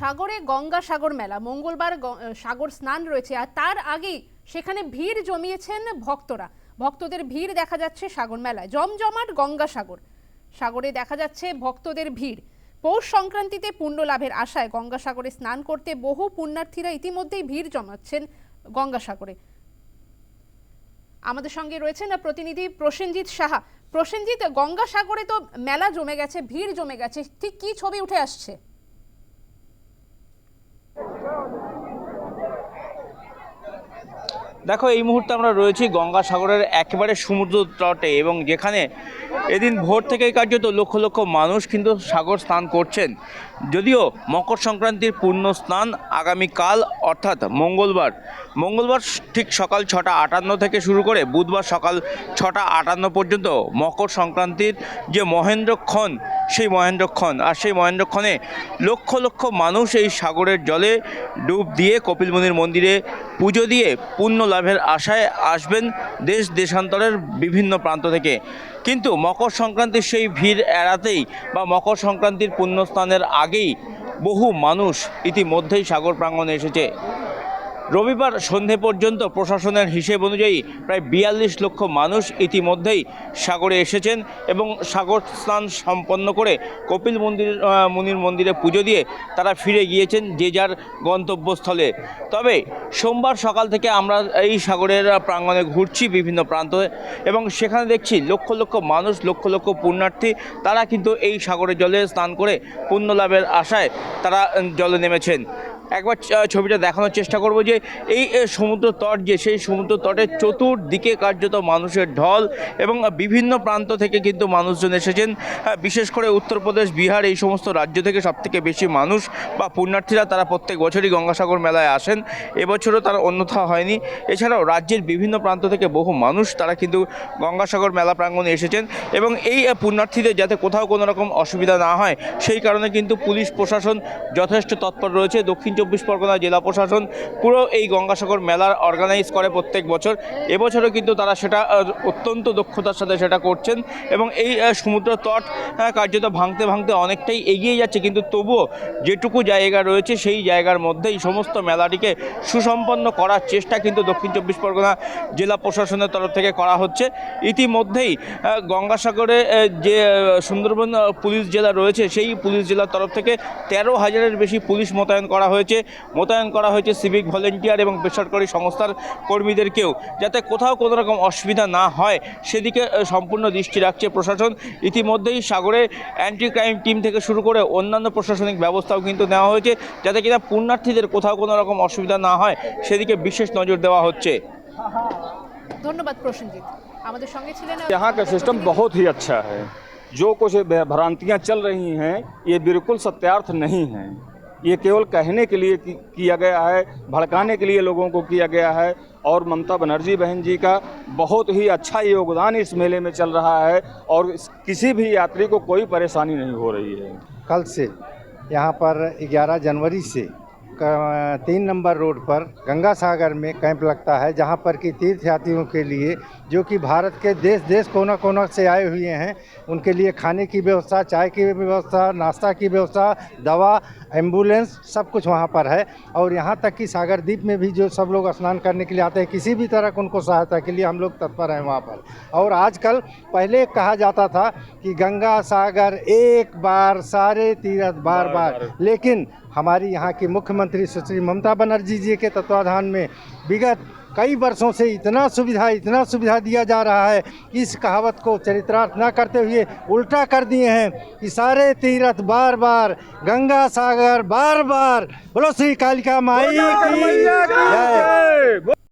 সাগরে গঙ্গা সাগর মেলা। মঙ্গলবার সাগর স্নান রয়েছে আর তার আগেই সেখানে ভিড় জমিয়েছেন ভক্তরা। ভক্তদের ভিড় দেখা যাচ্ছে সাগর মেলায়। জমজমাট গঙ্গা সাগর সাগরে দেখা যাচ্ছে ভক্তদের ভিড়। পৌষ সংক্রান্তিতে পুণ্য লাভের আশায় গঙ্গাসাগরে স্নান করতে বহু পুণ্যার্থীরা ইতিমধ্যেই ভিড় জমাচ্ছেন গঙ্গাসাগরে। আমাদের সঙ্গে রয়েছেন প্রতিনিধি প্রসেনজিৎ সাহা। প্রসেনজিৎ, গঙ্গাসাগরে তো মেলা জমে গেছে, ভিড় জমে গেছে। ঠিক কি ছবি উঠে আসছে? দেখো, এই মুহূর্তে আমরা রয়েছি গঙ্গাসাগরের একেবারে সমুদ্র তটে এবং যেখানে এদিন ভোর থেকেই কার্যত লক্ষ লক্ষ মানুষ কিন্তু সাগর স্নান করছেন। যদিও মকর সংক্রান্তির পূর্ণ স্নান আগামীকাল অর্থাৎ মঙ্গলবার মঙ্গলবার ঠিক সকাল ছটা আটান্ন থেকে শুরু করে বুধবার সকাল ছটা আটান্ন পর্যন্ত মকর সংক্রান্তির যে মহেন্দ্রক্ষণ সেই মহেন্দ্রক্ষণ আর সেই মহেন্দ্রক্ষণে লক্ষ লক্ষ মানুষ এই সাগরের জলে ডুব দিয়ে কপিলমুনির মন্দিরে পুজো দিয়ে পুণ্য লাভের আশায় আসবেন দেশ দেশান্তরের বিভিন্ন প্রান্ত থেকে। কিন্তু মকর সংক্রান্তির সেই ভিড় এড়াতেই বা মকর সংক্রান্তির পুণ্যস্থানের আগেই বহু মানুষ ইতিমধ্যেই সাগর প্রাঙ্গণে এসেছে। রবিবার সন্ধে পর্যন্ত প্রশাসনের হিসেব অনুযায়ী প্রায় বিয়াল্লিশ লক্ষ মানুষ ইতিমধ্যেই সাগরে এসেছেন এবং সাগর স্নান সম্পন্ন করে কপিল মন্দির মুনির মন্দিরে পুজো দিয়ে তারা ফিরে গিয়েছেন যে যার গন্তব্যস্থলে। তবে সোমবার সকাল থেকে আমরা এই সাগরের প্রাঙ্গণে ঘুরছি বিভিন্ন প্রান্তে এবং সেখানে দেখছি লক্ষ লক্ষ মানুষ, লক্ষ লক্ষ পুণ্যার্থী, তারা কিন্তু এই সাগরের জলে স্নান করে পুণ্য লাভের আশায় তারা জলে নেমেছেন। একবার ছবিটা দেখানোর চেষ্টা করব যে এই সমুদ্র তট যে সেই সমুদ্র তটের চতুর্দিকে কার্যত মানুষের ঢল এবং বিভিন্ন প্রান্ত থেকে কিন্তু মানুষজন এসেছেন। হ্যাঁ, বিশেষ করে উত্তরপ্রদেশ বিহার এই সমস্ত রাজ্য থেকে সবথেকে বেশি মানুষ বা পুণ্যার্থীরা তারা প্রত্যেক বছরই গঙ্গাসাগর মেলায় আসেন। এবছরও তারা অন্যথা হয়নি। এছাড়াও রাজ্যের বিভিন্ন প্রান্ত থেকে বহু মানুষ তারা কিন্তু গঙ্গাসাগর মেলা প্রাঙ্গণে এসেছেন এবং এই পুণ্যার্থীদের যাতে কোথাও কোনো রকম অসুবিধা না হয় সেই কারণে কিন্তু পুলিশ প্রশাসন যথেষ্ট তৎপর রয়েছে। দক্ষিণ চব্বিশ পরগনা জেলা প্রশাসন পুরো এই গঙ্গাসাগর মেলার অর্গানাইজ করে প্রত্যেক বছর। এবছরও কিন্তু তারা সেটা অত্যন্ত দক্ষতার সাথে সেটা করছেন এবং এই সমুদ্র তট কার্যত ভাঙতে ভাঙতে অনেকটাই এগিয়ে যাচ্ছে। কিন্তু তবুও যেটুকু জায়গা রয়েছে সেই জায়গার মধ্যেই সমস্ত মেলাটিকে সুসম্পন্ন করার চেষ্টা কিন্তু দক্ষিণ চব্বিশ পরগনা জেলা প্রশাসনের তরফ থেকে করা হচ্ছে। ইতিমধ্যেই গঙ্গাসাগরে যে সুন্দরবন পুলিশ জেলা রয়েছে, সেই পুলিশ জেলার তরফ থেকে তেরো হাজারের বেশি পুলিশ মোতায়েন করা হয়েছে। মোতায়েন করা হয়েছে সিভিক ভলেন্টিয়ার এবং বেসরকারি সংস্থার কর্মীদেরকেও যাতে কোথাও কোনো রকম অসুবিধা না হয় সেদিকে আহ, সম্পূর্ণ দৃষ্টি রাখছে প্রশাসন ইতিমধ্যেই সাগরে অ্যান্টি ক্রাইম টিম থেকে শুরু করে অন্যান্য প্রশাসনিক ব্যবস্থাও কিন্তু নেওয়া হয়েছে যাতে কিনা পুণ্যার্থীদের কোথাও কোনো রকম অসুবিধা না হয় সেদিকে বিশেষ নজর দেওয়া হচ্ছে ধন্যবাদ প্রসেনজিৎ আমাদের সঙ্গে ছিলেন यहाँ का सिस्टम बहुत ही अच्छा है जो कुछ भ्रांतियां चल रही हैं ये बिल्कुल सत्यार्थ नहीं हैं ये केवल कहने के लिए किया गया है, भड़काने के लिए लोगों को किया गया है और ममता बनर्जी बहन जी का बहुत ही अच्छा योगदान इस मेले में चल रहा है और किसी भी यात्री को कोई परेशानी नहीं हो रही है। कल से यहाँ पर 11 जनवरी से तीन नंबर रोड पर गंगा सागर में कैंप लगता है जहाँ पर कि तीर्थ यात्रियों के लिए जो कि भारत के देश देश कोना कोना से आए हुए हैं उनके लिए खाने की व्यवस्था चाय की व्यवस्था नाश्ता की व्यवस्था दवा एंबुलेंस सब कुछ वहाँ पर है। और यहाँ तक कि सागर द्वीप में भी जो सब लोग स्नान करने के लिए आते हैं किसी भी तरह की उनको सहायता के लिए हम लोग तत्पर हैं वहाँ पर। और आजकल पहले कहा जाता था कि गंगा सागर एक बार सारे तीर्थ बार बार लेकिन हमारी यहाँ की मुख्यमंत्री सुश्री ममता बनर्जी जी के तत्वाधान में विगत कई वर्षों से इतना सुविधा इतना सुविधा दिया जा रहा है कि इस कहावत को चरित्रार्थ न करते हुए उल्टा कर दिए हैं कि सारे तीर्थ बार बार गंगा सागर बार बार बोलो श्री कालिका माई की